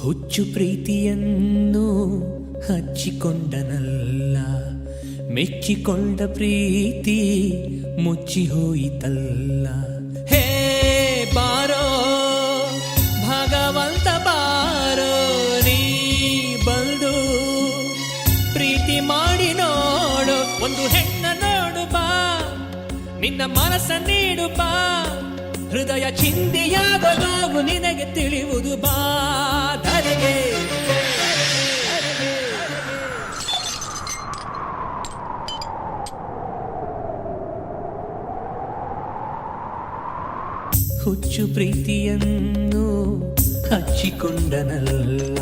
ಹುಚ್ಚು ಪ್ರೀತಿಯನ್ನು ಹಚ್ಚಿಕೊಂಡನಲ್ಲ, ಮೆಚ್ಚಿಕೊಂಡ ಪ್ರೀತಿ ಮುಚ್ಚಿ ಹೋಯಿತಲ್ಲ. ಹೇ ಬಾರೋ, ಭಗವಂತ ಬಾರೋ, ನೀ ಬಂದು ಪ್ರೀತಿ ಮಾಡಿ ಒಂದು ಹೆಣ್ಣ ನಿನ್ನ ಮನಸ್ಸ ನೀಡು ಬಾ. ಹೃದಯ ಚಿಂದಿಯಾಗದು ನಿನಗೆ ತಿಳಿಯುವುದು ಬಾ. ಹುಚ್ಚು ಪ್ರೀತಿಯನ್ನು ಹಚ್ಚಿಕೊಂಡನಲ್ಲ.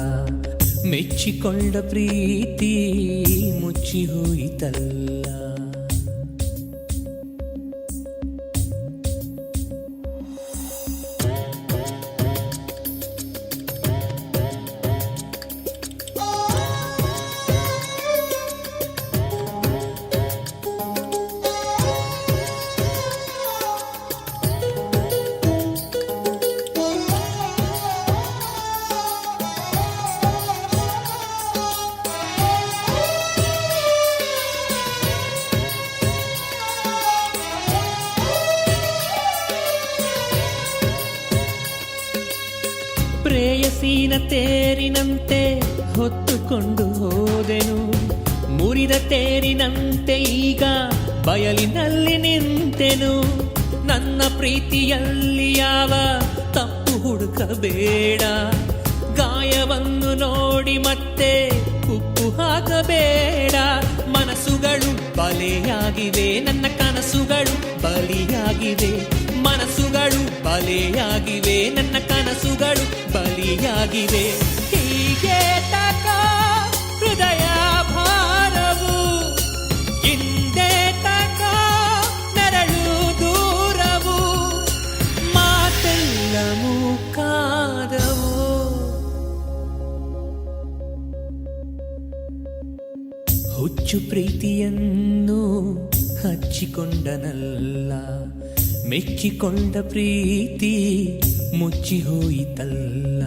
ಮೆಚ್ಚಿಕೊಂಡ ಪ್ರೀತಿ ಮುಚ್ಚಿ ಹೋಯಿತಲ್ಲ. ಪ್ರೇಯಸೀನ ತೇರಿನಂತೆ ಹೊತ್ತುಕೊಂಡು ಹೋದೆನು. ಮುರಿದ ತೇರಿನಂತೆ ಈಗ ಬಯಲಿನಲ್ಲಿ ನಿಂತೆನು. ನನ್ನ ಪ್ರೀತಿಯಲ್ಲಿ ಯಾವ ತಪ್ಪು ಹುಡುಕಬೇಡ. ಗಾಯವನ್ನು ನೋಡಿ ಮತ್ತೆ ಉಪ್ಪು ಹಾಕಬೇಡ. ಮನಸ್ಸುಗಳು ಬಲೆಯಾಗಿವೆ, ನನ್ನ ಕನಸುಗಳು ಬಲಿಯಾಗಿವೆ. ಬಲೆಯಾಗಿವೆ ನನ್ನ ಕನಸುಗಳು, ಬಲಿಯಾಗಿವೆ. ಹೀಗೆ ತಕ ಹೃದಯ ಭಾರವು, ಹಿಂದೆ ತಕ ನರಳು ದೂರವು, ಮಾತೆಲ್ಲ ಮುಖಾದವು ಹುಚ್ಚು ಪ್ರೀತಿಯನ್ನು ಹಚ್ಚಿಕೊಂಡನಲ್ಲ ಮೆಚ್ಚಿಕೊಂಡ ಪ್ರೀತಿ ಮುಚ್ಚಿ ಹೋಯಿತಲ್ಲ.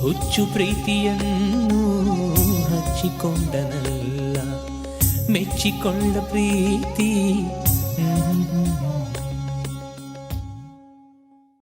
ಹುಚ್ಚು ಪ್ರೀತಿಯನ್ನು ಹಚ್ಚಿಕೊಂಡನಲ್ಲ. ಮೆಚ್ಚಿಕೊಂಡ ಪ್ರೀತಿ.